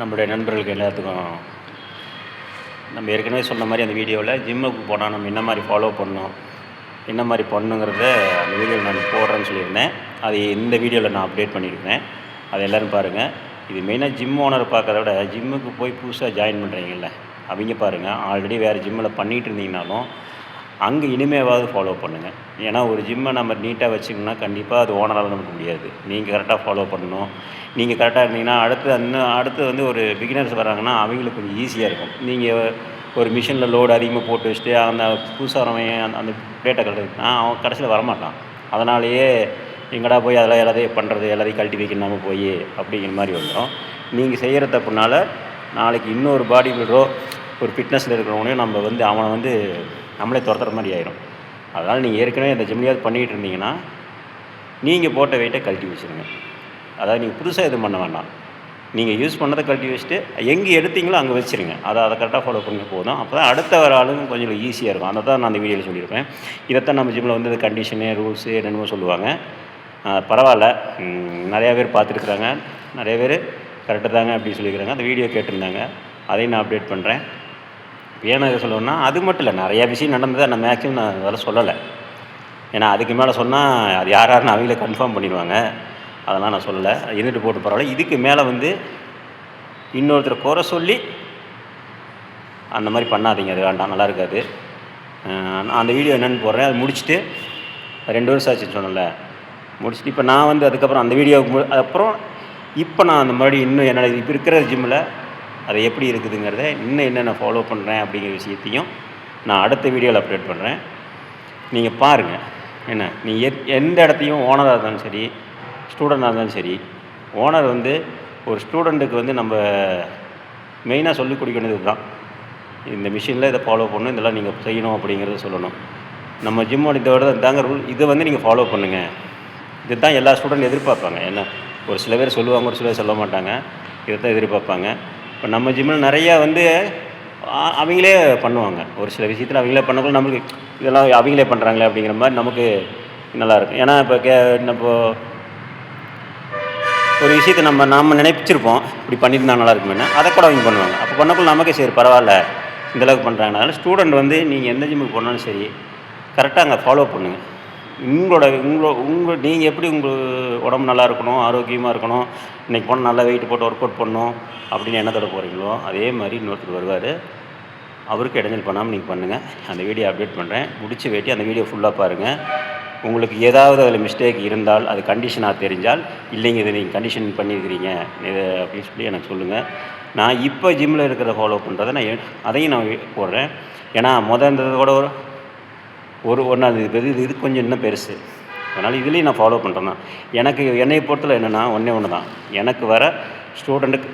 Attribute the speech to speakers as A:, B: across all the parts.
A: நம்மளுடைய நண்பர்களுக்கு எல்லாத்துக்கும் நம்ம ஏற்கனவே சொன்ன மாதிரி அந்த வீடியோவில் ஜிம்முக்கு போனால் நம்ம என்ன மாதிரி ஃபாலோ பண்ணணும் என்ன மாதிரி பண்ணுங்கிறத அந்த வீடியோவில் நான் போடுறேன்னு சொல்லியிருந்தேன். அது இந்த வீடியோவில் நான் அப்டேட் பண்ணியிருக்கேன் அதை எல்லோரும் பாருங்கள் இது மெயினாக ஜிம் ஓனர் பார்க்கறத விட ஜிம்முக்கு போய் புதுசாக ஜாயின் பண்ணுறீங்கல்ல அவங்க பாருங்கள் ஆல்ரெடி வேறு ஜிம்மில் பண்ணிகிட்டு இருந்தீங்கனாலும் அங்கே இனிமேவாவது ஃபாலோ பண்ணுங்கள் ஏன்னா ஒரு ஜிம்மை நம்ம நீட்டாக வச்சிங்கன்னா கண்டிப்பாக அது ஓனரால் நமக்கு முடியாது. நீங்கள் கரெக்டாக ஃபாலோ பண்ணணும். நீங்கள் கரெக்டாக இருந்தீங்கன்னா அடுத்து இன்னும் அடுத்து வந்து ஒரு பிகினர்ஸ் வராங்கன்னா அவங்களுக்கு கொஞ்சம் ஈஸியாக இருக்கும். நீங்கள் ஒரு மிஷினில் லோடு அதிகமாக போட்டு வச்சுட்டு அந்த புதுசாக வரவன் அந்த அந்த பிளேட்டை கட்டுறதுனா அவன் கடைசியில் வரமாட்டான். அதனாலேயே எங்கடா போய் அதெல்லாம் எல்லாத்தையும் பண்ணுறது எல்லாத்தையும் கழட்டி வைக்கணும் நம்ம போய் அப்படிங்கிற மாதிரி வந்துடும் நீங்கள் செய்கிற தப்புனால நாளைக்கு இன்னொரு பாடி பில்டரோ ஒரு ஃபிட்னஸில் இருக்கிறவனையும் நம்ம வந்து அவனை வந்து நம்மளே துரத்துற மாதிரி ஆயிரும். அதனால் நீங்கள் ஏற்கனவே இந்த ஜிம்லையாவது பண்ணிகிட்டு இருந்தீங்கன்னா நீங்கள் போட்ட வெயிட்டை கழட்டி வச்சுருங்க. அதாவது நீங்கள் புதுசாக எதுவும் பண்ண வேண்டாம். நீங்கள் யூஸ் பண்ணதை கழட்டி வச்சுட்டு எங்கே எடுத்தீங்களோ அங்கே வச்சுருங்க. அதை அதை கரெக்டாக ஃபாலோ பண்ணி போதும். அப்போ தான் அடுத்த வர ஆளுங்க கொஞ்சம் ஈஸியாக இருக்கும். அதை தான் நான் அந்த வீடியோவில் சொல்லியிருப்பேன். இதைத்தான் நம்ம ஜிம்மில் வந்து கண்டிஷனு ரூல்ஸு என்னென்னமோ சொல்லுவாங்க. பரவாயில்ல. நிறையா பேர் பார்த்துருக்குறாங்க. நிறைய பேர் கரெக்டாக தாங்க அப்படின்னு சொல்லியிருக்கிறாங்க. அந்த வீடியோ கேட்டிருந்தாங்க. அதையும் நான் அப்டேட் பண்ணுறேன் ஏன்னா இதை சொல்லணும்னா அது மட்டும் இல்லை நிறையா விஷயம் நடந்ததை நான் மேக்ஸிமம் நான் அதெல்லாம் சொல்லலை. ஏன்னா அதுக்கு மேலே சொன்னால் அது யார் யாருன்னு அவங்களே கன்ஃபார்ம் பண்ணிடுவாங்க. அதெல்லாம் நான் சொல்லலை. இருந்துட்டு போட்டு பரவாயில்ல. இதுக்கு மேலே வந்து இன்னொருத்தர் குறை சொல்லி அந்த மாதிரி பண்ணாதீங்க. அது வேண்டாம் நல்லா இருக்காது. நான் அந்த வீடியோ என்னென்னு போடுறேன். அது முடிச்சுட்டு ரெண்டு வருஷம் ஆச்சுன்னு சொன்னல முடிச்சுட்டு இப்போ நான் வந்து அதுக்கப்புறம் அந்த வீடியோவுக்கு அப்புறம் இப்போ நான் அந்த மாதிரி இன்னும் என்னோட இப்போ இருக்கிற ஜிம்மில் அது எப்படி இருக்குதுங்கிறத இன்னும் என்னென்ன ஃபாலோ பண்ணுறேன் அப்படிங்கிற விஷயத்தையும் நான் அடுத்த வீடியோவில் அப்டேட் பண்ணுறேன் நீங்கள் பாருங்கள் என்ன? நீ எத் எந்த இடத்தையும் ஓனராக இருந்தாலும் சரி ஸ்டூடெண்டாக இருந்தாலும் சரி ஓனர் வந்து ஒரு ஸ்டூடெண்ட்டுக்கு வந்து நம்ம மெயினாக சொல்லிக் கொடுக்கணுது தான் இந்த மிஷினில் இதை ஃபாலோ பண்ணணும் இதெல்லாம் நீங்கள் செய்யணும் அப்படிங்கிறத சொல்லணும். நம்ம ஜிம்மோட இதோட தாங்க ரூல் இதை வந்து நீங்கள் ஃபாலோ பண்ணுங்கள் இது தான் எல்லா ஸ்டூடெண்ட் எதிர்பார்ப்பாங்க. என்ன? ஒரு சில பேர் சொல்லுவாங்க ஒரு சில பேர் சொல்ல மாட்டாங்க. இதை தான் எதிர்பார்ப்பாங்க. இப்போ நம்ம ஜிம்மில் நிறையா வந்து அவங்களே பண்ணுவாங்க. ஒரு சில விஷயத்தில் அவங்களே பண்ணக்குள்ள நமக்கு இதெல்லாம் அவங்களே பண்ணுறாங்களே அப்படிங்கிற மாதிரி நமக்கு நல்லாயிருக்கும் ஏன்னா இப்போ கே இப்போ ஒரு விஷயத்தை நம்ம நாம் நினைச்சிருப்போம் இப்படி பண்ணியிருந்தா நல்லா அதை கூட அவங்க பண்ணுவாங்க. அப்போ பண்ணக்குள்ள நமக்கே சரி பரவாயில்ல. இந்தளவுக்கு பண்ணுறாங்க அதனால் ஸ்டூடெண்ட் வந்து நீங்கள் எந்த ஜிம்முக்கு போனாலும் சரி கரெக்டாக அங்கே ஃபாலோ பண்ணுங்கள் உங்களோட உங்களோட உங்கள் நீங்கள் எப்படி உங்கள் உடம்பு நல்லா இருக்கணும் ஆரோக்கியமாக இருக்கணும் இன்றைக்கி போனால் நல்லா வெயிட் போட்டு ஒர்க் அவுட் பண்ணோம் அப்படின்னு எண்ணத்தோட போகிறீங்களோ அதே மாதிரி இன்னொருத்தர் வருவார். அவருக்கு இடைஞ்சல் பண்ணாமல் நீங்கள் பண்ணுங்கள் அந்த வீடியோ அப்டேட் பண்ணுறேன் முடிச்சு வெட்டி அந்த வீடியோ ஃபுல்லாக பாருங்கள் உங்களுக்கு ஏதாவது அதில் மிஸ்டேக் இருந்தால் அது கண்டிஷனாக தெரிஞ்சால் இல்லைங்க இதை நீங்கள் கண்டிஷன் பண்ணியிருக்கிறீங்க இது அப்படின்னு சொல்லி எனக்கு சொல்லுங்கள் நான் இப்போ ஜிம்மில் இருக்கிற ஃபாலோ பண்ணுறதை நான் அதையும் நான் போடுறேன். ஏன்னா முதல் இருந்ததோட ஒரு ஒரு ஒரு நாள் இது இது கொஞ்சம் இன்னும் பெருசு. அதனால் இதுலேயும் நான் ஃபாலோ பண்ணுறேன் தான். எனக்கு என்னை பொறுத்தல என்னென்னா ஒன்றே ஒன்று தான் எனக்கு வர ஸ்டூடெண்ட்டுக்கு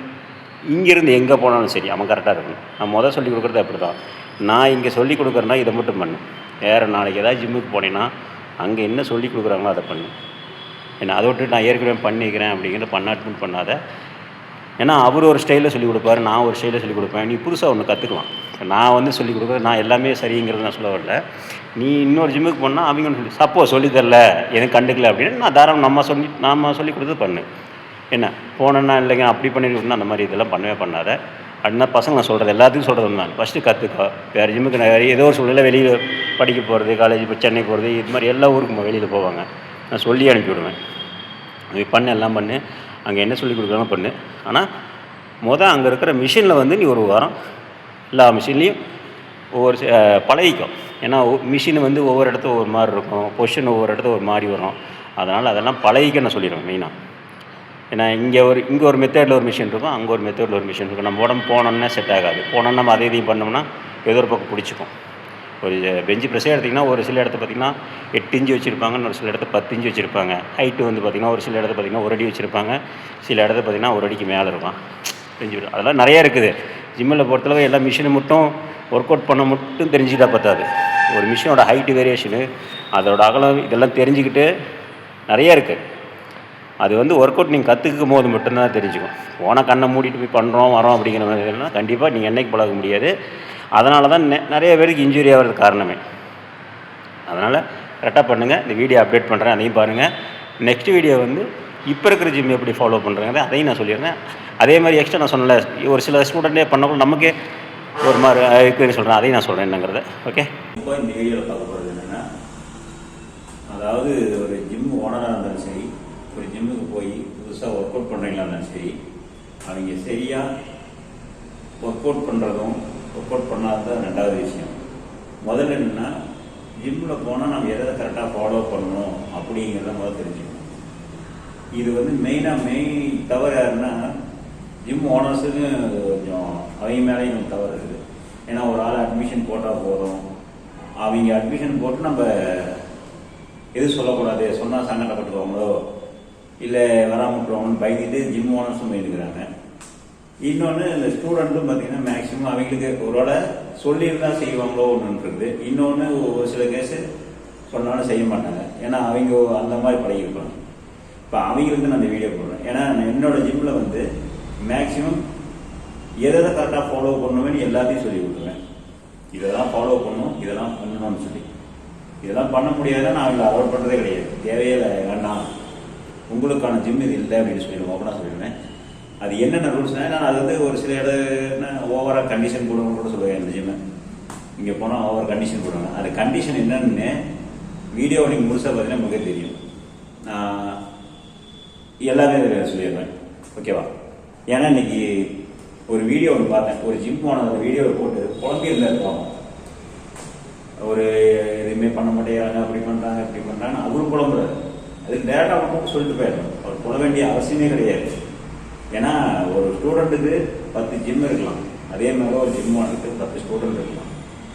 A: இங்கேருந்து எங்கே போனாலும் சரி அவன் கரெக்டாக இருக்கணும். நான் முதல் சொல்லி கொடுக்குறது அப்படி தான் நான் இங்கே சொல்லி கொடுக்குறேன்னா இதை மட்டும் பண்ணு. வேறு நாளைக்கு ஏதாவது ஜிம்முக்கு போனேன்னா அங்கே என்ன சொல்லி கொடுக்குறாங்களோ அதை பண்ணு. ஏன்னா அதை விட்டு நான் ஏற்கனவே பண்ணிக்கிறேன் அப்படிங்கிற பண்ணாட்டுன்னு பண்ணாத. ஏன்னா அவர் ஒரு ஸ்டைலில் சொல்லிக் கொடுப்பாரு நான் ஒரு ஸ்டைலில் சொல்லிக் கொடுப்பேன். நீ புதுசாக ஒன்று கற்றுக்கலாம் நான் வந்து சொல்லிக் கொடுக்குறது நான் எல்லாமே சரிங்கிறது நான் சொல்ல வரல. நீ இன்னொரு ஜிம்முக்கு போனால் அவங்க ஒன்று சொல்லி சப்போஸ் சொல்லித்தரல எனக்கு கண்டுக்கல அப்படின்னு நான் தாராளம் நம்ம சொல்லி நாம் சொல்லி கொடுத்து பண்ணு. என்ன? போனேன்னா இல்லைங்க அப்படி பண்ணிட்டு அந்த மாதிரி இதெல்லாம் பண்ணவே பண்ணாத. அப்படின்னா பசங்க நான் சொல்கிறது எல்லாத்துக்கும் சொல்கிறது நான் ஃபஸ்ட்டு கற்றுக்கோ வேறு ஜிம்முக்கு நான் ஏதோ ஒரு சூழ்நிலை வெளியில் படிக்க போகிறது காலேஜ் இப்போ சென்னை போகிறது இது மாதிரி எல்லா ஊருக்கும் வெளியில் போவாங்க. நான் சொல்லி அனுப்பி விடுவேன். நீ பண்ணு எல்லாம் பண்ணு. அங்கே என்ன சொல்லி கொடுக்குறாங்க பண்ணு. ஆனால் மொதல் அங்கே இருக்கிற மிஷினில் வந்து நீ ஒரு வாரம் எல்லா மிஷின்லேயும் ஒவ்வொரு பழகிக்கும். ஏன்னா மிஷின் வந்து ஒவ்வொரு இடத்துல ஒரு மாதிரி இருக்கும். பொஷன் ஒவ்வொரு இடத்துல ஒரு மாதிரி வரும். அதனால் அதெல்லாம் பழகிக்க நான் சொல்லிடுவேன் மெயினாக ஏன்னா இங்கே ஒரு இங்கே ஒரு மெத்தேடில் ஒரு மிஷின் இருக்கும் அங்கே ஒரு மெத்தேடில் ஒரு மிஷின் இருக்கும். நம்ம உடம்பு போனோம்னா செட் ஆகாது. போனோம்னா நம்ம அதே இதையும் பண்ணோம்னா ஏதோ ஒரு பக்கம் பிடிச்சிக்கும். ஒரு பெஞ்சு ப்ரெஸ்ஸே எடுத்திங்கன்னா ஒரு சில இடத்த பார்த்திங்கன்னா எட்டு இஞ்சி வச்சுருப்பாங்க ஒரு சில இடத்த பத்து இஞ்சி வச்சுருப்பாங்க. ஹைட்டு வந்து பார்த்திங்கன்னா ஒரு சில இடத்த பார்த்திங்கன்னா ஒரு அடி வச்சுருப்பாங்க. சில இடத்த பார்த்திங்கன்னா ஒரு அடிக்கு மேலே இருக்கும். பெஞ்சு அதெல்லாம் நிறைய இருக்குது. ஜிம்மில் பொறுத்தளவு எல்லா மிஷினை மட்டும் ஒர்க் அவுட் பண்ண மட்டும் தெரிஞ்சுக்கிட்டா பத்தாது. ஒரு மிஷினோட ஹைட்டு வேரியேஷனு அதோட அகலம் இதெல்லாம் தெரிஞ்சுக்கிட்டு நிறைய இருக்குது அது வந்து ஒர்க் அவுட் நீங்கள் கற்றுக்கும் போது மட்டும்தான் தெரிஞ்சுக்கும். ஓனை கண்ணை மூடிட்டு போய் பண்ணுறோம் வரோம் அப்படிங்கிற மாதிரி கண்டிப்பாக நீங்கள் என்றைக்கு பழக முடியாது. அதனால தான் நெ- நிறைய பேருக்கு இன்ஜுரி ஆகிறது காரணமே. அதனால் கரெக்டாக பண்ணுங்கள் இந்த வீடியோ அப்டேட் பண்ணுறேன் அதையும் பாருங்கள் நெக்ஸ்ட் வீடியோ வந்து இப்போ இருக்கிற ஜிம் எப்படி ஃபாலோ பண்ணுறாங்க அதையும் நான் சொல்லிடுறேன். அதே மாதிரி எக்ஸ்ட்ரா நான் சொன்னல ஒரு சில ஸ்டூடெண்ட்டே பண்ணக்குள்ள நமக்கே ஒரு மாதிரி இருக்குன்னு சொல்கிறேன் அதையும் நான் சொல்கிறேன் என்னங்கிறத. ஓகே இப்போ இந்த வீடியோவில் பார்க்க போகிறது என்னென்னா அதாவது ஒரு ஜிம் ஓனராக இருந்தாலும் சரி ஒரு ஜிம்முக்கு போய் புதுசாக ஒர்க் அவுட் பண்ணுறீங்களா இருந்தாலும் சரி அவங்க சரியாக ஒர்க் அவுட் பண்ணுறதும் ஒர்க் அவுட் பண்ணாதது ரெண்டாவது விஷயம். முதல்ல என்னென்னா ஜிம்மில் போனால் நம்ம எதை கரெக்டாக ஃபாலோ பண்ணணும் அப்படிங்கிறத முதல் தெரிஞ்சு இது வந்து மெயினாக மெயின் தவறு யாருன்னா ஜிம் ஓனர்ஸுக்கு கொஞ்சம் அவங்க மேலேயும் தவறு இருக்குது. ஏன்னா ஒரு ஆள் அட்மிஷன் போட்டால் போதும். அவங்க அட்மிஷன் போட்டு நம்ம எது சொல்லக்கூடாது? சொன்னால் சங்கடப்பட்டுருவாங்களோ? இல்லை வராமல் விட்டுருவாங்கன்னு பயந்துட்டு ஜிம் ஓனர்ஸும் பயந்துக்கிறாங்க இன்னொன்று இந்த ஸ்டூடெண்ட்டும் பார்த்தீங்கன்னா மேக்ஸிமம் அவங்களுக்கு ஒருவேளை சொல்லியிருந்தா செய்வாங்களோ ஒன்றுன்றது. இன்னொன்று ஒரு சில கேஸு சொன்னாலும் செய்ய மாட்டாங்க. ஏன்னா அவங்க அந்த மாதிரி பழகிருப்பாங்க இப்போ அவங்களுக்கு நான் அந்த வீடியோ போடுறேன். ஏன்னா நான் என்னோட ஜிம்மில் வந்து மேக்ஸிமம் எதை எதை கரெக்டாக ஃபாலோ பண்ணணும்னு எல்லாத்தையும் சொல்லி கொடுத்துருவேன். இதெல்லாம் ஃபாலோ பண்ணணும் இதெல்லாம் பண்ணணும்னு சொல்லி. இதெல்லாம் பண்ண முடியாதுன்னா நான் அவங்களை அவாய்ட் பண்ணுறதே கிடையாது. தேவையே இல்லை. வேண்டாம் உங்களுக்கான ஜிம் இது இல்லை அப்படின்னு சொல்லிடுவோம் ஓப்பனாக சொல்லிடுவேன். அது என்னென்ன ரூல்ஸ்னா நான் அது வந்து ஒரு சில இடம் ஓவராக கண்டிஷன் போடணும்னு கூட சொல்லுவேன் இந்த ஜிம்மை இங்கே போனால் ஓவர் கண்டிஷன் போடுவாங்க. அது கண்டிஷன் என்னன்னு வீடியோ நீங்கள் முழுசாக பார்த்தீங்கன்னா உங்களுக்கு தெரியும். நான் எல்லாமே சொல்லிடுறேன் ஓகேவா? ஏன்னா இன்னைக்கு ஒரு வீடியோ ஒன்று பார்த்தேன். ஒரு ஜிம் போன அந்த வீடியோவை போட்டு குழம்பி இருந்தார் ஒரு எதுவுமே பண்ண மாட்டேங்கிறாங்க அப்படி பண்ணுறாங்க இப்படி பண்ணுறாங்க அவரும் குழம்புறாரு அது டேரக்டாக மட்டும் சொல்லிட்டு போயிடணும். அவர் போட வேண்டிய அவசியமே கிடையாது. ஏன்னா ஒரு ஸ்டூடெண்ட்டுக்கு பத்து ஜிம் இருக்கலாம். அதே மாதிரி ஒரு ஜிம் ஓனருக்கு பத்து ஸ்டூடெண்ட் இருக்கலாம்.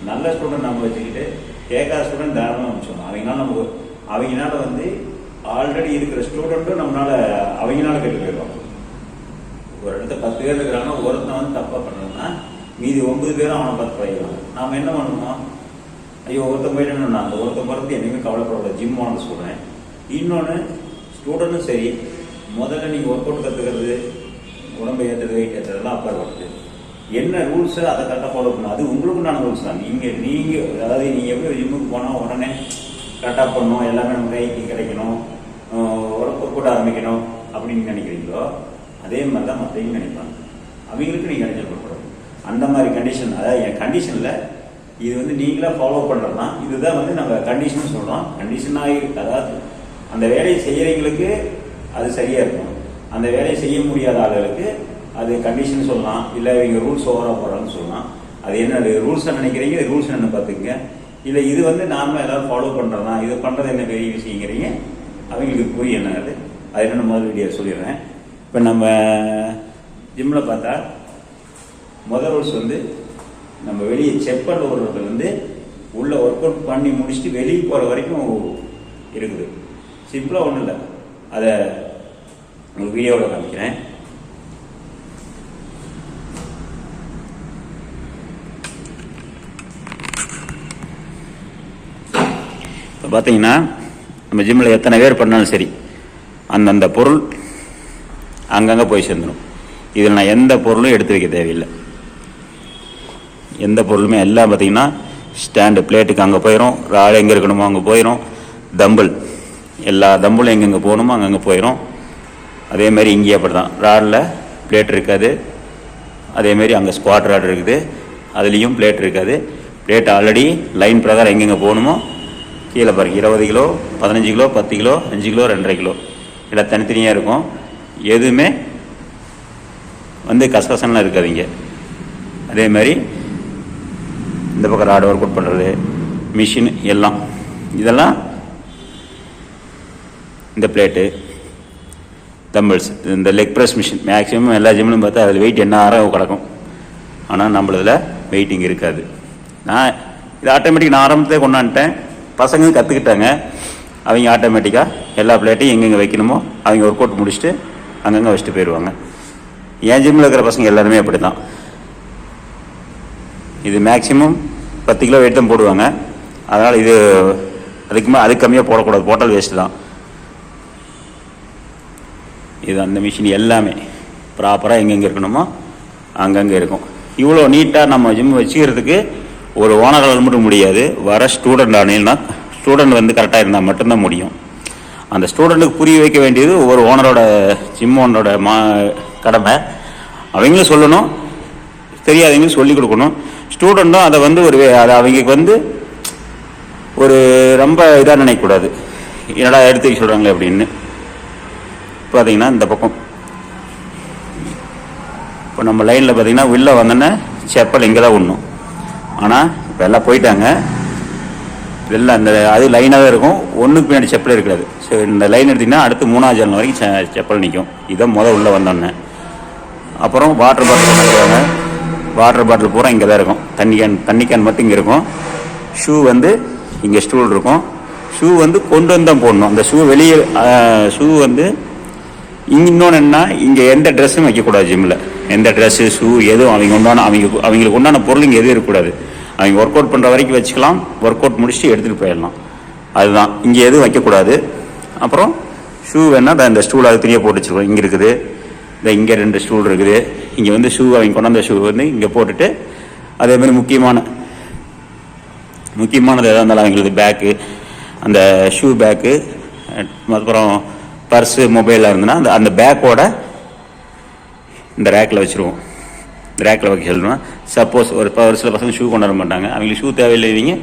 A: நல்ல ஸ்டூடெண்ட் நம்ம வச்சுக்கிட்டு கேட்காத ஸ்டூடெண்ட் தாராளமாக வச்சுக்கணும் அவங்களால நமக்கு அவங்களால வந்து ஆல்ரெடி இருக்கிற ஸ்டூடெண்ட்டும் நம்மளால அவங்களால கெட்டு போயிடுவாங்க. ஒரு இடத்துல பத்து பேர் இருக்கிறாங்கன்னா ஒருத்தன் வந்து தப்பாக பண்ணணும்னா மீதி ஒன்பது பேரும் அவனை பார்த்து பழகிடுவாங்க. நாம் என்ன பண்ணணும் ஐயோ ஒருத்தன் போயிட்டேன்னு அந்த ஒருத்தன் போகிறது என்னையுமே கவலைப்படக்கூடாது. ஜிம் ஆனது சொல்கிறேன் இன்னொன்று ஸ்டூடெண்ட்டும் சரி முதல்ல நீங்கள் ஒர்க் அவுட் கற்றுக்கிறது உடம்பை ஏற்றுறது வெயிட் ஏற்றுறதுலாம் அப்பாற்பட்டு என்ன ரூல்ஸு அதை கரெக்டாக ஃபாலோ பண்ணணும். அது உங்களுக்குண்டான ரூல்ஸ் தான். நீங்கள் நீங்கள் அதாவது நீங்கள் எப்படி ஜிம்முக்கு போனால் உடனே கரெக்டாக பண்ணணும் எல்லாமே நம்ம கைக்கு கிடைக்கணும். ஒர்க் அவுட் ஆரம்பிக்கணும் அப்படின்னு நினைக்கிறீங்களோ அதே மாதிரி தான் மற்றவங்க நினைப்பாங்க. அவங்களுக்கு நீங்கள் இடைஞ்சல் கொடுக்கணும். அந்த மாதிரி கண்டிஷன் அதாவது என் கண்டிஷனில் இது வந்து நீங்களாக ஃபாலோ பண்ணுறது தான் இதுதான் வந்து நம்ம கண்டிஷன் சொல்கிறோம் கண்டிஷனாக அதாவது அந்த வேலையை செய்கிறவங்களுக்கு அது சரியாக இருக்கும் அந்த வேலையை செய்ய முடியாத ஆளுகளுக்கு அது கண்டிஷன் சொல்லலாம். இல்லை இவங்க ரூல்ஸ் ஓவராக போடுறான்னு சொல்லலாம். அது என்ன ரூல்ஸ் நினைக்கிறீங்க? ரூல்ஸ் என்ன பார்த்துங்க இல்லை இது வந்து நார்மலாக எல்லாரும் ஃபாலோ பண்ணுறதா இது பண்ணுறது என்ன பெரிய விஷயங்கிறீங்க அவங்களுக்கு புரிய என்ன அது? அது என்னென்ன முதல் சொல்லிடுறேன். இப்போ நம்ம ஜிம்மில் பார்த்தா முதல் ரூல்ஸ் வந்து நம்ம வெளியே செப்பல் ஓடுறது வந்து உள்ளே ஒர்க் அவுட் பண்ணி முடிச்சுட்டு வெளியே போகிற வரைக்கும் இருக்குது. சிம்பிளாக ஒன்றும் இல்லை அதை உங்களுக்கு வீடியோவில் காமிக்கிறேன். இப்போ பார்த்தீங்கன்னா நம்ம ஜிம்மில் எத்தனை பேர் பண்ணாலும் சரி அந்தந்த பொருள் அங்கங்கே போய் சேர்ந்துடும் இதில் நான் எந்த பொருளும் எடுத்து வைக்க தேவையில்லை. எந்த பொருளுமே எல்லாம் பார்த்தீங்கன்னா ஸ்டாண்டு பிளேட்டுக்கு அங்கே போயிடும் ராள் எங்கே இருக்கணுமோ அங்கே போயிடும் தம்பிள் எல்லா தம்பிளும் எங்கெங்கே போகணுமோ அங்கங்கே போயிடும் அதே மாதிரி இங்கேயே அப்படி தான் ராடில் பிளேட் இருக்காது அதேமாரி அங்கே ஸ்குவாட் ராட் இருக்குது. அதுலேயும் பிளேட் இருக்காது. பிளேட் ஆல்ரெடி லைன் பிரகாரம் எங்கெங்கே போகணுமோ கீழே பாருங்க. இருபது கிலோ பதினஞ்சு கிலோ பத்து கிலோ அஞ்சு கிலோ ரெண்டரை கிலோ. எல்லாம் தனித்தனியாக இருக்கும். எதுவுமே வந்து கசகசன்லாம் இருக்காதீங்க. அதே மாதிரி இந்த பக்கம் ராடு ஒர்க் அவுட் பண்ணுறது மிஷின் எல்லாம். இதெல்லாம் இந்த பிளேட்டு தம்பிள்ஸ் இந்த லெக் ப்ரெஸ் மிஷின் மேக்ஸிமம் எல்லா ஜிம்லையும் பார்த்தா அதில் வெயிட் என்ன ஆறாக கிடக்கும். ஆனால் நம்மளதில் வெயிட்டிங் இருக்காது. நான் இது ஆட்டோமேட்டிக் நான் ஆரம்பத்தே கொண்டாந்துட்டேன். பசங்க கற்றுக்கிட்டாங்க அவங்க ஆட்டோமேட்டிக்காக எல்லா பிளேட்டையும் எங்கெங்கே வைக்கணுமோ அவங்க ஒர்க் அவுட் முடிச்சுட்டு அங்கங்கே வச்சுட்டு போயிடுவாங்க என் ஜிம்மில் இருக்கிற பசங்க எல்லாருமே அப்படி தான் இது மேக்ஸிமம் பத்து கிலோ வெயிட் தான் போடுவாங்க. அதனால் இது அதுக்கு மே அதுக்கு கம்மியாக போடக்கூடாது. போட்டால் வேஸ்ட்டு தான். இது அந்த மிஷின் எல்லாமே ப்ராப்பராக எங்கெங்கே இருக்கணுமோ அங்கங்கே இருக்கும். இவ்வளோ நீட்டாக நம்ம ஜிம் வச்சுக்கிறதுக்கு ஒரு ஓனரால் மட்டும் முடியாது. வர ஸ்டூடெண்ட் ஆனீங்கன்னா ஸ்டூடெண்ட் வந்து கரெக்டாக இருந்தால் மட்டும்தான் முடியும். அந்த ஸ்டூடெண்ட்டுக்கு புரிய வைக்க வேண்டியது ஒவ்வொரு ஓனரோட ஜிம் ஓனரோட மா கடமை. அவங்களும் சொல்லணும். தெரியாதவங்க சொல்லிக் கொடுக்கணும். ஸ்டூடெண்ட்டும் அதை வந்து ஒரு அதை அவங்களுக்கு வந்து ஒரு ரொம்ப இதாக நினைக்கக்கூடாது. என்னடா எடுத்து சொல்கிறாங்களே அப்படின்னு. பார்த்தீங்கன்னா இந்த பக்கம். இப்போ நம்ம லைனில் பார்த்தீங்கன்னா உள்ளே வந்தோன்னே செப்பல் இங்கே தான் விடணும் ஆனால் இப்போ எல்லாம் போயிட்டாங்க. வெளில அந்த அது லைனாக தான் இருக்கும். ஒன்றுக்கு பின்னாடி செப்பல் இருக்காது. ஸோ இந்த லைன் எடுத்திங்கன்னா அடுத்து மூணாவது ஜன்னல் வரைக்கும் செப்பல் நிற்கும் இதான் முதல் உள்ளே வந்தோன்னே அப்புறம் வாட்டர் பாட்டில் கொண்டாடுவாங்க வாட்டர் பாட்டில் பூரா இங்கே தான் இருக்கும். தண்ணி கேன் தண்ணி கேன் மட்டும் இங்கே இருக்கும். ஷூ வந்து இங்கே ஸ்டூல் இருக்கும். ஷூ வந்து கொண்டு வந்து தான் போடணும். அந்த ஷூ வெளியே ஷூ வந்து இங்கே இன்னொன்று என்ன இங்கே எந்த ட்ரெஸ்ஸும் வைக்கக்கூடாது ஜிம்மில் எந்த ட்ரெஸ்ஸு ஷூ எதுவும் அவங்க உண்டான அவங்க அவங்களுக்கு உண்டான பொருள் இங்கே எதுவும் இருக்கக்கூடாது. அவங்க ஒர்க் அவுட் பண்ணுற வரைக்கும் வச்சுக்கலாம். ஒர்க் அவுட் முடிச்சுட்டு எடுத்துகிட்டு போயிடலாம். அதுதான். இங்கே எதுவும் வைக்கக்கூடாது. அப்புறம் ஷூ வேணால் இந்த ஸ்டூல் அது தனியாக போட்டு வச்சுருக்கோம் இங்கே இருக்குது. இந்த இங்கே ரெண்டு ஸ்டூல் இருக்குது. இங்கே வந்து ஷூ அவங்க கொண்டாந்த ஷூ வந்து இங்கே போட்டுட்டு அதே மாதிரி முக்கியமான முக்கியமானது எதாக இருந்தாலும் அவங்களுக்கு பேக்கு அந்த ஷூ பேக்கு அப்புறம் பர்ஸு மொபைலாக இருந்ததுன்னா அந்த அந்த பேக்கோட இந்த ரேக்கில் வச்சுருவோம். இந்த ரேக்கில் வைக்க சொல்லணும்னா சப்போஸ் ஒரு இப்போ ஒரு சில பசங்க ஷூ கொண்டு வர மாட்டாங்க. அவங்களுக்கு ஷூ தேவையில்லைங்க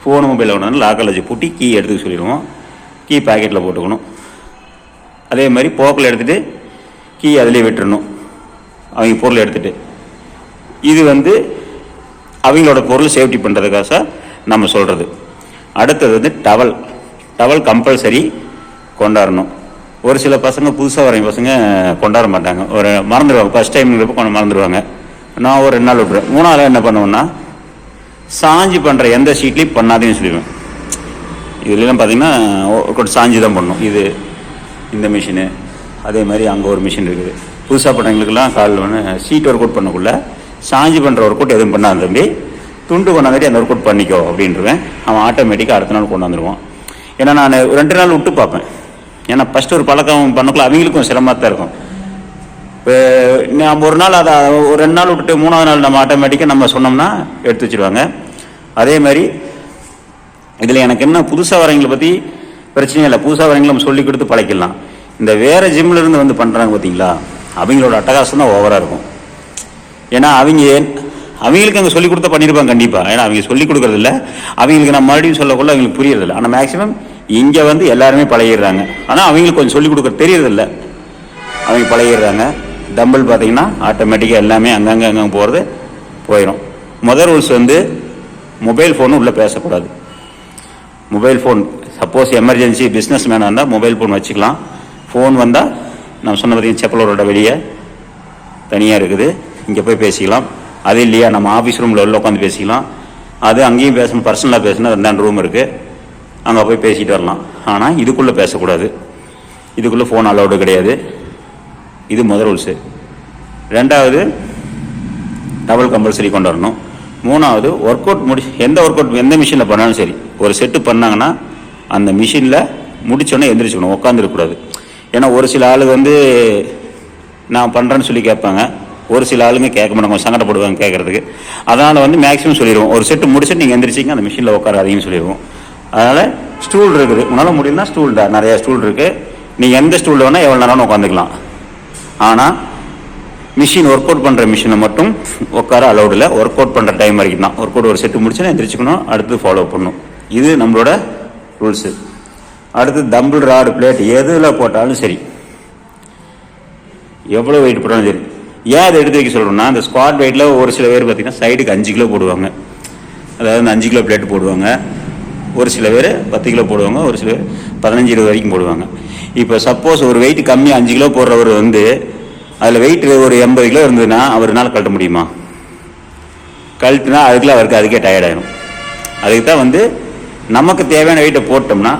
A: ஃபோனு மொபைலில் கொண்டு வந்து லாக்கரில் வச்சு பூட்டி கீ எடுத்துக்க சொல்லிடுவோம். கீ பாக்கெட்டில் போட்டுக்கணும். அதே மாதிரி போக்கில் எடுத்துகிட்டு கீ அதிலே விட்டுறணும். அவங்க பொருள் எடுத்துகிட்டு இது வந்து அவங்களோட பொருள் சேஃப்டி பண்ணுறதுக்காக சார் நம்ம சொல்கிறது அடுத்தது வந்து டவல் டவல் கம்பல்சரி கொண்டாடணும். ஒரு சில பசங்க புதுசாக வரவங்க பசங்க கொண்டாட மாட்டாங்க. ஒரு மறந்துடுவாங்க. ஃபஸ்ட் டைம்ங்கிறப்ப கொண்டு மறந்துடுவாங்க. நான் ஒரு ரெண்டு நாள் விட்டுருவேன் மூணாவது என்ன பண்ணுவேன்னா சாஞ்சி பண்ணுற எந்த ஷீட்லேயும் பண்ணாதேன்னு சொல்லிடுவேன். இதுலாம் பார்த்தீங்கன்னா ஒர்க் சாஞ்சி தான் பண்ணும். இது இந்த மிஷினு அதே மாதிரி அங்கே ஒரு மிஷின் இருக்குது. புதுசாக பண்ணவங்களுக்குலாம் காலில் ஒன்று சீட் ஒர்க் அவுட் பண்ணக்குள்ள சாஞ்சி பண்ணுற ஒர்க் அவுட் எதுவும் பண்ணாத தம்பி. துண்டு கொண்டாந்துட்டு அந்த ஒர்க் அவுட் பண்ணிக்கோ அப்படின்றவேன். அவன் ஆட்டோமேட்டிக்காக அடுத்த நாள் கொண்டாந்துருவான் ஏன்னா நான் ரெண்டு நாள் விட்டு பார்ப்பேன். ஏன்னா ஃபஸ்ட்டு ஒரு பழக்கம் பண்ணக்குள்ள அவங்களுக்கும் சிரமமாக தான் இருக்கும். நம்ம ஒரு நாள் அதை ஒரு ரெண்டு நாள் விட்டுட்டு மூணாவது நாள் நம்ம ஆட்டோமேட்டிக்காக நம்ம சொன்னோம்னா எடுத்து வச்சுருவாங்க. அதே மாதிரி இதில் எனக்கு என்ன புதுசாக வரவங்களை பற்றி பிரச்சனையே இல்லை. புதுசாக வரவங்களை நம்ம சொல்லி கொடுத்து பழக்கிடலாம். இந்த வேறு ஜிம்லேருந்து வந்து பண்ணுறாங்க பார்த்தீங்களா? அவங்களோட அட்டகாசம் தான் ஓவராக இருக்கும். ஏன்னா அவங்க அவங்களுக்கு அங்கே சொல்லிக் கொடுத்தா பண்ணியிருப்பாங்க கண்டிப்பாக ஏன்னா அவங்க சொல்லிக் கொடுக்கறதில்ல அவங்களுக்கு நான் மறுபடியும் சொல்லக்குள்ள அவங்களுக்கு புரியறதில்ல ஆனால் மேக்ஸிமம் இங்கே வந்து எல்லாருமே பழகிடுறாங்க. ஆனால் அவங்களுக்கு கொஞ்சம் சொல்லிக் கொடுக்க தெரியறதில்ல அவங்க பழகிடுறாங்க. டம்பிள் பார்த்தீங்கன்னா ஆட்டோமேட்டிக்காக எல்லாமே அங்கங்கே அங்கங்கே போகிறது போயிடும் முதல் ரூல்ஸ் வந்து மொபைல் ஃபோன் உள்ளே பேசக்கூடாது. Mobile phone suppose emergency business மேனாக இருந்தால் மொபைல் ஃபோன் வச்சுக்கலாம். ஃபோன் வந்தால் நம்ம சொன்ன பார்த்தீங்கன்னா செப்பலோட வெளியே தனியாக இருக்குது. இங்கே போய் பேசிக்கலாம். அது இல்லையா நம்ம ஆஃபீஸ் ரூமில் உள்ள உட்காந்து பேசிக்கலாம். அது அங்கேயும் பேசணும் பர்சனலாக பேசணும் ரெண்டாண்டு ரூம் இருக்குது அங்கே போய் பேசிட்டு வரலாம். ஆனால் இதுக்குள்ளே பேசக்கூடாது. இதுக்குள்ளே ஃபோன் அலௌடு கிடையாது. இது முதல் ரூல்ஸு ரெண்டாவது டபுள் கம்பல்சரி கொண்டு வரணும். மூணாவது ஒர்க் அவுட் முடி எந்த ஒர்க் அவுட் எந்த மிஷினில் பண்ணாலும் சரி ஒரு செட்டு பண்ணாங்கன்னா அந்த மிஷினில் முடிச்சோடனே எந்திரிச்சுக்கணும் உட்காந்துருக்கக்கூடாது ஏன்னா ஒரு சில ஆளுங்க வந்து நான் பண்ணுறேன்னு சொல்லி கேட்பாங்க. ஒரு சில ஆளுங்க கேட்க மாட்டாங்க சங்கடப்படுவாங்க கேட்குறதுக்கு. அதனால் வந்து மேக்ஸிமம் சொல்லிடுவோம். ஒரு செட்டு முடிச்சுட்டு நீங்கள் எந்திரிச்சிங்க அந்த மிஷினில் உட்காராதீங்கன்னு சொல்லிடுவோம். அதனால் ஸ்டூல் இருக்குது. உங்களால் முடியும்னா ஸ்டூல் தான். நிறையா ஸ்டூல் இருக்குது நீங்கள் எந்த ஸ்டூலில் வேணால் எவ்வளோ நேரம் உட்காந்துக்கலாம். ஆனால் மிஷின் ஒர்க் அவுட் பண்ணுற மிஷினை மட்டும் உட்கார அலௌட் இல்லை. ஒர்க் அவுட் பண்ணுற டைம் வரைக்கும் தான். ஒர்க் அவுட் ஒரு செட்டு முடிச்சுன்னா எந்திரிச்சுக்கணும். அடுத்து ஃபாலோ பண்ணணும். இது நம்மளோட ரூல்ஸு அடுத்து தம்பிள் ராடு பிளேட் எதில் போட்டாலும் சரி. எவ்வளோ வெயிட் போட்டாலும் சரி. ஏன் அதை எடுத்து வைக்க சொல்கிறோம்னா அந்த ஸ்குவாட் வெயிட்டில் ஒரு சில பேர் பார்த்தீங்கன்னா சைடுக்கு அஞ்சு கிலோ போடுவாங்க. அதாவது அந்த அஞ்சு கிலோ பிளேட் போடுவாங்க. ஒரு சில பேர் பத்து கிலோ போடுவாங்க ஒரு சில பேர் பதினஞ்சு இருபது வரைக்கும் போடுவாங்க. இப்போ சப்போஸ் ஒரு வெயிட் கம்மியாக அஞ்சு கிலோ போடுறவர் வந்து அதில் வெயிட் ஒரு எண்பது கிலோ இருந்ததுன்னா அவரால் கழட்ட முடியுமா? கழட்டுனா அதுக்குள்ள அவருக்கு அதுக்கே டயர்டாயிடும் அதுக்கு தான் வந்து நமக்கு தேவையான வெயிட்டை போட்டோம்னா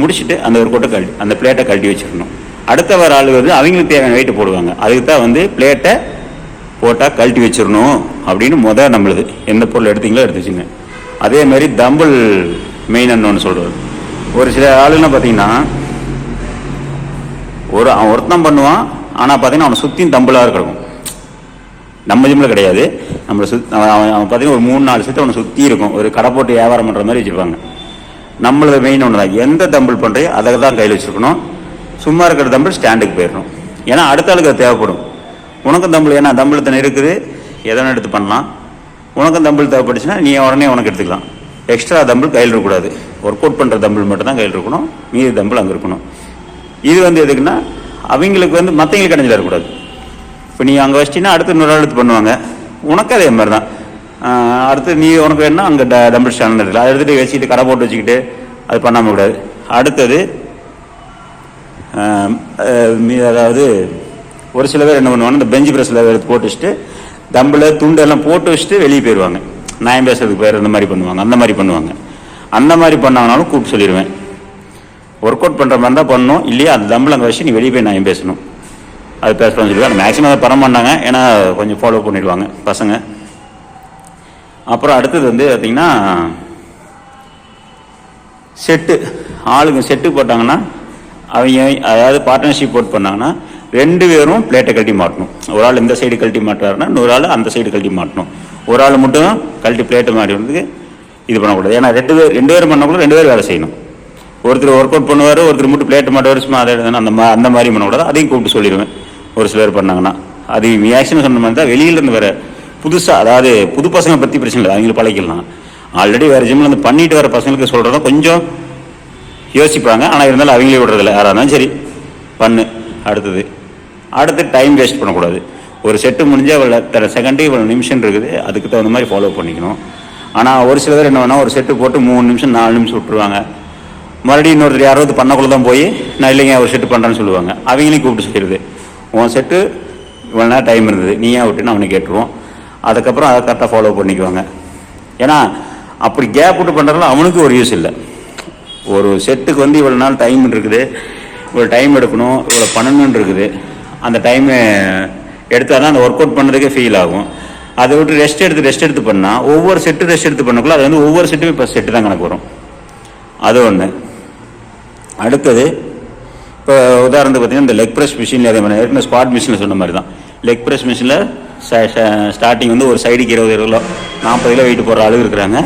A: முடிச்சுட்டு அந்த ஒரு கொட்டை கழட்டி அந்த பிளேட்டை கழட்டி வச்சிடணும். அடுத்த வர ஆள் வந்து அவங்களுக்கு தேவையான வெயிட்டை போடுவாங்க. அதுக்கு தான் வந்து பிளேட்டை போட்டால் கழட்டி வச்சிடணும் அப்படின்னு முதல் நம்மளுது. எந்த பொருள் எடுத்தீங்களோ எடுத்து வச்சுங்க. அதே மாதிரி தம்பிள் மெயின் ஒன்று சொல்கிறது ஒரு சில ஆளுங்களாம் பார்த்தீங்கன்னா ஒரு அவன் ஒருத்தன் பண்ணுவான் ஆனால் பார்த்தீங்கன்னா அவனை சுற்றியும் தம்பிளாக கிடக்கும் நம்ம ஜிம்மில் கிடையாது. நம்மளை சுத் அவன் அவன் பார்த்தீங்கன்னா ஒரு மூணு நாலு சுற்றி அவனை சுற்றி இருக்கும். ஒரு கடை போட்டு வியாபாரம் பண்ணுற மாதிரி வச்சுருப்பாங்க. நம்மளது மெயின் ஒன்று தான். எந்த தம்பிள் பண்ணுறையோ அதை தான் கையில் வச்சுருக்கணும். சும்மா இருக்கிற தம்பிள் ஸ்டாண்டுக்கு போயிடணும். ஏன்னா அடுத்த ஆளுக்கு அது தேவைப்படும். உனக்கும் தம்பிள் ஏன்னா தம்பிள் தானே இருக்குது. எதனா எடுத்து பண்ணலாம். உனக்கும் தம்பிள் தேவைப்பட்டுச்சுன்னா நீ உடனே உனக்கு எடுத்துக்கலாம். எக்ஸ்ட்ரா தம்பிள் கையில் இருக்கக்கூடாது. ஒர்க் அவுட் பண்ணுற தம்பிள் மட்டும் தான் கையில் இருக்கணும். மீதி தம்பிள் அங்கே இருக்கணும். இது வந்து எதுக்குன்னா அவங்களுக்கு வந்து மற்றவங்களுக்கு இடைஞ்சல இருக்கக்கூடாது. இப்போ நீ அங்கே வச்சிட்டினா அடுத்து இன்னொரு ஆள் எடுத்து பண்ணுவாங்க. உனக்கு அதே மாதிரி தான் அடுத்து நீ உனக்கு வேணும்னா அங்கே ட டம்பிள் ஸ்டாண்ட் எடுக்கலாம் அதை எடுத்துகிட்டு வச்சுக்கிட்டு கடை போட்டு வச்சுக்கிட்டு அது பண்ணாமல் கூடாது அடுத்தது மீ- அதாவது ஒரு சில பேர் என்ன பண்ணுவாங்க இந்த பெஞ்சு ப்ரெஸ்ஸில் எடுத்து போட்டு வச்சுட்டு தம்பில் துண்டெல்லாம் போட்டு வச்சுட்டு வெளியே போயிடுவாங்க நியாயம் பேசுறதுக்கு பேர் இந்த மாதிரி பண்ணுவாங்க அந்த மாதிரி பண்ணுவாங்க. அந்த மாதிரி பண்ணாங்கனாலும் கூப்பிட்டு சொல்லிடுவேன் ஒர்க் அவுட் பண்ணுற மாதிரி தான் பண்ணணும் இல்லையா அந்த தம்பில் அங்கே வச்சு நீ வெளியே போய் நியாயம் பேசணும். அது பேசணும்னு சொல்லுவாங்க மேக்ஸிமம் அதை பண்ண மாட்டாங்க ஏன்னா கொஞ்சம் ஃபாலோ பண்ணிடுவாங்க பசங்க. அப்புறம் அடுத்தது வந்து பார்த்திங்கன்னா செட்டு ஆளுங்க செட்டு போட்டாங்கன்னா அவங்க அதாவது பார்ட்னர்ஷிப் போட்டு பண்ணாங்கன்னா ரெண்டு பேரும் பிளேட்டை கழட்டி மாட்டணும். ஒரு ஆள் இந்த சைடு கழட்டி மாட்டுறாருன்னா இன்னொரு ஆள் அந்த சைடு கழட்டி மாட்டணும். ஒரு ஆள் மட்டும் கழட்டி பிளேட்டை மாட்டி இது பண்ணக்கூடாது. ஏன்னா ரெண்டு பேர் ரெண்டு பேரும் பண்ணக்கூடாது ரெண்டு பேரும் வேலை செய்யணும். ஒருத்தர் ஒர்க் அவுட் பண்ணுவார் ஒருத்தர் மட்டும் பிளேட் மாட்டுவார் சும்மா அதை அந்த மா அந்த மாதிரி பண்ணக்கூடாது. அதையும் கூப்பிட்டு சொல்லிடுவேன். ஒரு சிலர் பண்ணாங்கன்னா. அது மேக்ஸிமம் சொன்ன மாதிரி தான் வெளியிலேருந்து வர புதுசாக அதாவது புது பசங்க பற்றி பிரச்சனை இல்லை. அவங்களுக்கு பழகிக்கலாம் ஆல்ரெடி வேறு ஜிம்மில் வந்து பண்ணிட்டு வர பசங்களுக்கு சொல்கிறதும் கொஞ்சம் யோசிப்பாங்க. ஆனால் இருந்தாலும் அவங்களே விடுறதில்ல. யாராக இருந்தாலும் சரி பண்ணு. அடுத்தது. அடுத்து டைம் வேஸ்ட் பண்ணக்கூடாது. ஒரு செட்டு முடிஞ்சால் இவ்வளோ தர செகண்டு இவ்வளோ நிமிஷம் இருக்குது. அதுக்கு தகுந்த மாதிரி ஃபாலோ பண்ணிக்கணும். ஆனால் ஒரு சில பேர் என்ன பண்ணால் ஒரு செட்டு போட்டு மூணு நிமிஷம் நாலு நிமிஷம் விட்டுருவாங்க. மறுபடியும் இன்னொருத்தர் யாராவது பண்ணக்குள்ள தான் போய் நான் இல்லைங்க ஒரு செட்டு பண்ணுறேன்னு சொல்லுவாங்க. அவங்களையும் கூப்பிட்டு சொல்லிடுது உன் செட்டு இவ்வளோ நேரம் டைம் இருந்தது. நீ ஏன் விட்டுன்னு அவனை கேட்டுருவோம். அதுக்கப்புறம் அதை கரெக்டாக ஃபாலோ பண்ணிக்குவாங்க. ஏன்னா அப்படி கேப் விட்டு பண்ணுறதுல அவனுக்கு ஒரு யூஸ் இல்லை. ஒரு செட்டுக்கு வந்து இவ்வளோ நாள் டைம் இருக்குது. இவ்வளோ டைம் எடுக்கணும். இவ்வளோ பண்ணணுன்னு இருக்குது. அந்த டைமு எடுத்தால் தான் அந்த ஒர்க் அவுட் பண்ணுறதுக்கே ஃபீல் ஆகும். அதை விட்டு ரெஸ்ட் எடுத்து ரெஸ்ட் எடுத்து பண்ணால் ஒவ்வொரு செட்டு ரெஸ்ட் எடுத்து பண்ணக்குள்ள அது வந்து ஒவ்வொரு செட்டுமே இப்போ செட்டு தான் கணக்கு வரும். அது ஒன்று அடுத்தது இப்போ உதாரணத்துக்கு பார்த்தீங்கன்னா இந்த லெக் ப்ரெஸ் மிஷினில் அதே மாதிரி ஏற்கனவே ஸ்குவாட் மிஷினில் சொன்ன மாதிரி தான். லெக் ப்ரெஸ் மிஷினில் ஸ்டார்டிங் வந்து ஒரு சைடுக்கு இருபது கிலோ நாற்பது கிலோ வெயிட் போடுற ஆளு இருக்கிறாங்க.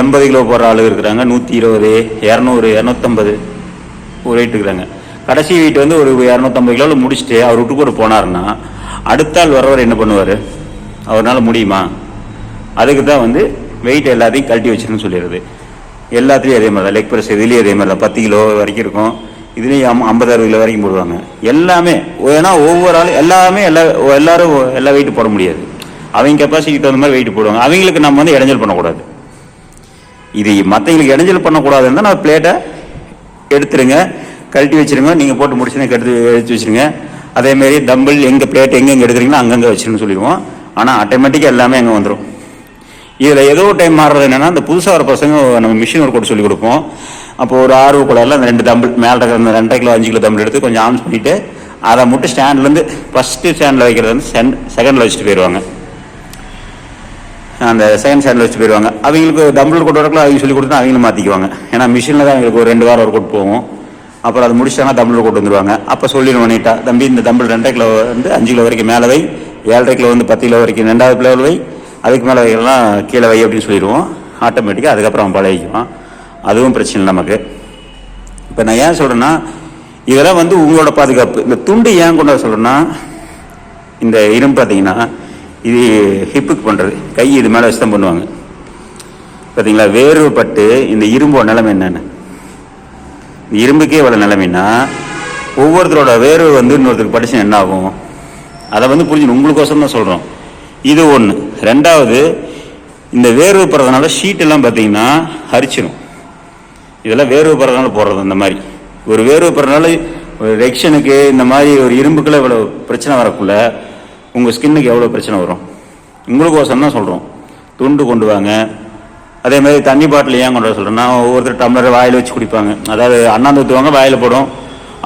A: எண்பது கிலோ போடுற ஆளு இருக்கிறாங்க. நூற்றி இருபது இரநூறு இரநூத்தம்பது ஒரு வெயிட் இருக்கிறாங்க. கடைசி வெயிட் வந்து ஒரு இரநூத்தம்பது கிலோவில் முடிச்சுட்டு அவர் விட்டு கூட போனாருன்னா அடுத்த ஆள் வரவர் என்ன பண்ணுவார்? அவரால் முடியுமா? அதுக்கு தான் வந்து வெயிட் எல்லாத்தையும் கழட்டி வச்சிருன்னு சொல்லிடுறது. எல்லாத்துலேயும் அதே மாதிரி தான் லெக் ப்ரெஸ் இதுலேயும் அதே மாதிரி தான் பத்து கிலோ வரைக்கும் இருக்கும். இதுலேயும் அம் ஐம்பது அறுபது கிலோ வரைக்கும் போடுவாங்க. எல்லாமே ஏன்னா ஒவ்வொரு ஆளும் எல்லாமே எல்லா எல்லாரும் எல்லா வெயிட்டு போட முடியாது. அவங்க கெப்பாசிட்டிக்கு தகுந்த மாதிரி வெயிட் போடுவாங்க. அவங்களுக்கு நம்ம வந்து இடைஞ்சல் பண்ணக்கூடாது. இது மற்றவங்களுக்கு இடைஞ்சல் பண்ணக்கூடாதுன்னு தான் நான் பிளேட்டை எடுத்துருங்க. கழட்டி வச்சிருங்க. நீங்கள் போட்டு முடிச்சுன்னு கெடுத்து எடுத்து வச்சிருங்க. அதேமாரி தம்பிள் எங்கே பிளேட் எங்கெங்கே எடுக்கிறீங்களோ அங்கங்கே வச்சிருன்னு சொல்லிடுவோம். ஆனால் ஆட்டோமேட்டிக்காக எல்லாமே அங்கே வந்துடும் இதில் ஏதோ ஒரு டைம் மாறுறது என்னென்னா அந்த புதுசாக வர பசங்க நம்ம மிஷின் ஒர்க் அவுட் சொல்லிக் கொடுப்போம். அப்போ ஒரு ஆர்வ குழாயில் அந்த ரெண்டு தம்பிள் மேலே இருக்கிற அந்த ரெண்டரை கிலோ அஞ்சு கிலோ தம்பிள் எடுத்து கொஞ்சம் ஆம்ஸ் பண்ணிவிட்டு அதை மட்டும் ஸ்டாண்ட்லேருந்து ஃபஸ்ட்டு ஸ்டாண்டில் வைக்கிறது வந்து செகண்டில் வச்சுட்டு போயிடுவாங்க அந்த செகண்ட் ஸ்டாண்டில் வச்சுட்டு போயிடுவாங்க அவங்களுக்கு டம்பிள் கொண்டு வரக்குள்ள அவங்க சொல்லி கொடுத்தா அவங்களும் மாற்றிக்குவாங்க ஏன்னா மிஷினில் தான் அவங்களுக்கு ஒரு ரெண்டு வாரம் ஒர்க் அவுட் போகும். அப்புறம் அது முடிச்சாங்கன்னா தம்பிள் கொண்டு வந்துருவாங்க. அப்போ சொல்லிடுவோம் நீட்டாக தம்பி இந்த தம்பிள் ரெண்டரை கிலோ வந்து அஞ்சு கிலோ வரைக்கும் மேலே வை. ஏழரை கிலோ வந்து பத்து கிலோ வரைக்கும் ரெண்டாவது கிலோ வை. அதுக்கு மேலே வைக்கலாம் கீழே வை அப்படின்னு சொல்லிடுவோம். ஆட்டோமேட்டிக்காக அதுக்கப்புறம் அவன் பழகிக்குவான். அதுவும் பிரச்சனை இல்லை நமக்கு. இப்போ நான் ஏன் சொல்கிறேன்னா இதெல்லாம் வந்து உங்களோட பாதுகாப்பு. இந்த துண்டு ஏன் கொண்டு சொல்கிறேன்னா இந்த இரும்பு பார்த்தீங்கன்னா இது ஹிப்புக்கு பண்ணுறது கை இது மேலே வச்சு தான் பண்ணுவாங்க. பார்த்தீங்களா வேர்வை பட்டு இந்த இரும்போட நிலைமை என்னென்ன. இரும்புக்கே இவ்வளோ நிலைமைன்னா ஒவ்வொருத்தரோட வேர்வை வந்து இன்னொருத்தருக்கு படிச்சு என்ன ஆகும் அதை வந்து புரிஞ்சு உங்களுக்கோசம் தான் சொல்கிறோம் இது ஒன்று ரெண்டாவது இந்த வேர்வை போடுறதுனால ஷீட்டெல்லாம் பார்த்தீங்கன்னா ஹரிச்சிடும் இதெல்லாம் வேர்வை போடுறதுனால போடுறது அந்த மாதிரி. ஒரு வேர்வை போடுறதுனால ஒரு ரெக்ஷனுக்கு இந்த மாதிரி ஒரு இரும்புக்குள்ள இவ்வளோ பிரச்சனை வரக்குள்ள உங்கள் ஸ்கின்னுக்கு எவ்வளோ பிரச்சனை வரும்? உங்களுக்கோசரம் தான் சொல்கிறோம் துண்டு கொண்டு வாங்க. அதே மாதிரி தண்ணி பாட்டில் ஏன் கொண்டு வர சொல்கிறேன்னா ஒவ்வொருத்தர் டம்ளர் வாயில் வச்சு குடிப்பாங்க. அதாவது அண்ணாந்து ஊற்றுவாங்க வாயில் போடும்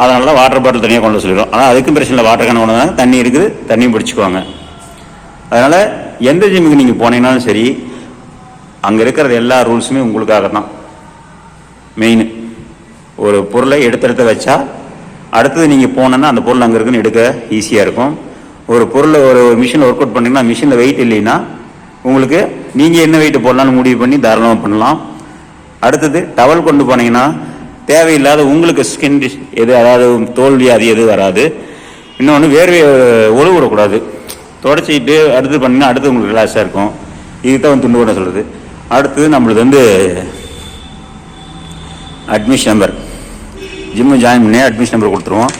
A: அதனால வாட்டர் பாட்டில் தனியாக கொண்டு வர சொல்லிடுறோம். ஆனால் அதுக்கும் பிரச்சனை இல்லை வாட்டர் கணக்கு கொண்டு தண்ணி இருக்குது தண்ணியும் பிடிச்சிக்குவாங்க. அதனால் எந்த ஜிம்முக்கு நீங்கள் போனீங்கனாலும் சரி அங்கே இருக்கிற எல்லா ரூல்ஸுமே உங்களுக்காக தான் மெயின் ஒரு பொருளை எடுத்தெடுத்து வச்சா அடுத்தது நீங்கள் போனோன்னா அந்த பொருள் அங்கே இருக்குன்னு எடுக்க ஈஸியாக இருக்கும். ஒரு பொருளை ஒரு மிஷின் ஒர்க் அவுட் பண்ணிங்கன்னா மிஷினில் வெயிட் இல்லைன்னா உங்களுக்கு நீங்கள் என்ன வெயிட்டு போடலாம்னு முடிவு பண்ணி தாராளமாக பண்ணலாம். அடுத்தது டவல் கொண்டு போனீங்கன்னா தேவையில்லாத உங்களுக்கு ஸ்கின் டிஷ் எது அதாவது தோல்வி அது எது வராது. இன்னொன்று வேர்வை ஒழுவு விடக்கூடாது தொடச்சிக்கிட்டு அடுத்து பண்ணிங்கன்னா அடுத்து உங்களுக்கு ரிலாக்ஸாக இருக்கும். இதுதான் வந்து துண்டு கூட சொல்கிறது அடுத்தது நம்மளுக்கு வந்து அட்மிஷன் நம்பர் ஜிம்மு ஜாயின் பண்ணி அட்மிஷன் நம்பர் கொடுத்துருவோம்.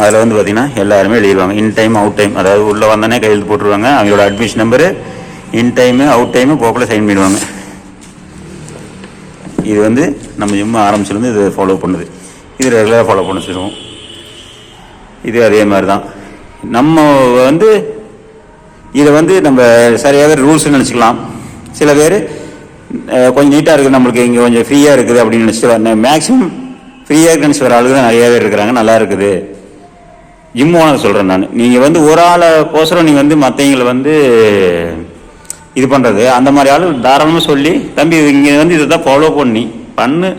A: அதில் வந்து பார்த்திங்கன்னா எல்லாருமே எழுதிடுவாங்க. இன் டைம் அவுட் டைம் அதாவது உள்ளே வந்தோடனே கையெழுத்து போட்டுருவாங்க. அவங்களோட admission number in time out time போக்கில் சைன் பண்ணிடுவாங்க. இது வந்து நம்ம ஜிம்மு ஆரம்பிச்சிருந்து இது ஃபாலோ பண்ணுது. இது ரெகுலராக ஃபாலோ பண்ண சொல்லுவோம். இது அதே மாதிரி தான் நம்ம வந்து இதை வந்து நம்ம சரியாகவே ரூல்ஸ்னு நினச்சிக்கலாம். சில பேர் கொஞ்சம் நீட்டாக இருக்குது நம்மளுக்கு இங்கே கொஞ்சம் ஃப்ரீயாக இருக்குது அப்படின்னு நினச்சிட்டு மேக்ஸிமம் ஃப்ரீயாக இருக்குன்னு நினச்சி வர ஆளுங்க தான் நிறைய பேர் இருக்கிறாங்க நல்லா இருக்குது. ஜிம் ஓனர் சொல்கிறேன் நான். நீங்கள் வந்து ஒரு ஆளை கோசரம் நீங்கள் வந்து மற்றவங்களை வந்து இது பண்ணுறது அந்த மாதிரி ஆளு தாராளமாக சொல்லி தம்பி இங்கே வந்து இதை தான் ஃபாலோ பண்ணி பண்ணு.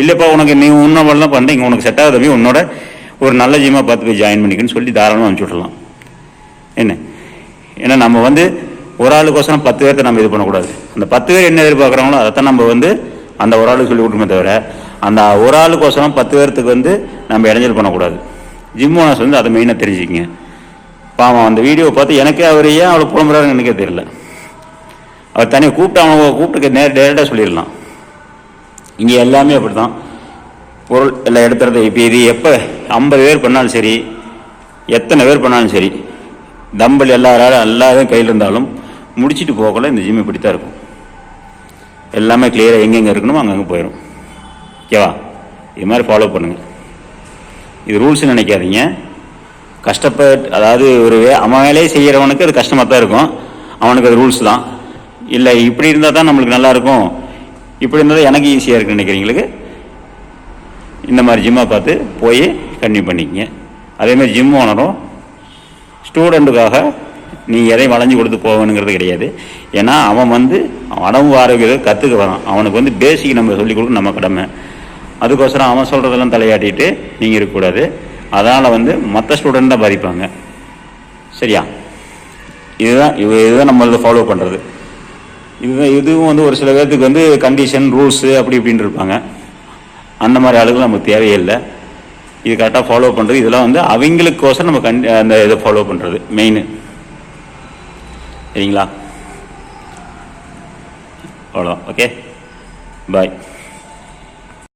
A: இல்லைப்பா உனக்கு நீ உன்ன மாதிரி தான் பண்ணுறீங்க உனக்கு செட் ஆகுது தம்பி. உன்னோட ஒரு நல்ல ஜிம்மாக பார்த்து போய் ஜாயின் பண்ணிக்கன்னு சொல்லி தாராளமாக அனுப்பிச்சி விடலாம் என்ன? ஏன்னா நம்ம வந்து ஒரு ஆளுக்கோசரம் பத்து பேர்த்த நம்ம இது பண்ணக்கூடாது. அந்த பத்து பேர் என்ன எதிர்பார்க்குறாங்களோ அதைத்தான் நம்ம வந்து அந்த ஒரு ஆளுக்கு சொல்லி கொடுக்கணுமே தவிர அந்த ஒரு ஆளுக்கோசரம் பத்து பேர்த்துக்கு வந்து நம்ம இடைஞ்சல் பண்ணக்கூடாது. ஜிம் ஓனர்ஸ் வந்து அதை மெயினாக தெரிஞ்சுக்கிங்க. பாவம் அந்த வீடியோவை பார்த்து எனக்கே அவர் ஏன் அவ்வளோ புலம்புறாருன்னு எனக்கே தெரியல. அவர் தனியாக கூப்பிட்டு அவனை கூப்பிட்டு நேர டேரெக்டாக சொல்லிடலாம். இங்கே எல்லாமே அப்படி தான் பொருள் எல்லாம் எடுத்துறது இப்போ இது எப்போ ஐம்பது பேர் பண்ணாலும் சரி எத்தனை பேர் பண்ணாலும் சரி தம்பல் எல்லாராலும் எல்லாரும் கையில் இருந்தாலும் முடிச்சிட்டு போகல இந்த ஜிம் இப்படி தான் இருக்கும். எல்லாமே கிளியராக எங்கெங்கே இருக்கணுமோ அங்கங்கே போயிடும் ஓகேவா இது மாதிரி ஃபாலோ பண்ணுங்கள் இது ரூல்ஸ்னு நினைக்காதீங்க. கஷ்டப்பட்டு அதாவது ஒரு அவன் வேலையை செய்கிறவனுக்கு அது கஷ்டமாக தான் இருக்கும். அவனுக்கு அது ரூல்ஸ் தான். இல்லை இப்படி இருந்தால் தான் நம்மளுக்கு நல்லாயிருக்கும் இப்படி இருந்தால் எனக்கு ஈஸியாக இருக்குன்னு நினைக்கிறீங்களுக்கு இந்த மாதிரி ஜிம்மை பார்த்து போய் கன்டினியூ பண்ணிக்கங்க. அதேமாதிரி ஜிம் ஓனரும் ஸ்டூடெண்ட்டுக்காக நீ எதையும் வளைஞ்சு கொடுத்து போகணுங்கிறது கிடையாது. ஏன்னா அவன் வந்து உடம்பு ஆரோக்கியத்தை கற்றுக்க வரான் அவனுக்கு வந்து பேசிக் நம்ம சொல்லிக் கொடுக்க நம்ம கடமை. அதுக்கோசரம் அவன் சொல்கிறதெல்லாம் தலையாட்டிட்டு நீங்கள் இருக்கக்கூடாது. அதனால் வந்து மற்ற ஸ்டூடெண்ட் தான் பாதிப்பாங்க. சரியா? இதுதான் இது இதுதான் நம்ம ஃபாலோ பண்ணுறது இதுதான் இதுவும் வந்து ஒரு சில பேர்த்துக்கு வந்து கண்டிஷன் ரூல்ஸு அப்படி இப்படின்னு இருப்பாங்க. அந்த மாதிரி ஆளுகள் நமக்கு தேவையில்லை. இது கரெக்டாக ஃபாலோ பண்ணுறது இதெல்லாம் வந்து அவங்களுக்கோசரம் நம்ம கண் அந்த இதை ஃபாலோ பண்ணுறது மெயின் சரிங்களா? அவ்வளோதான் ஓகே பாய்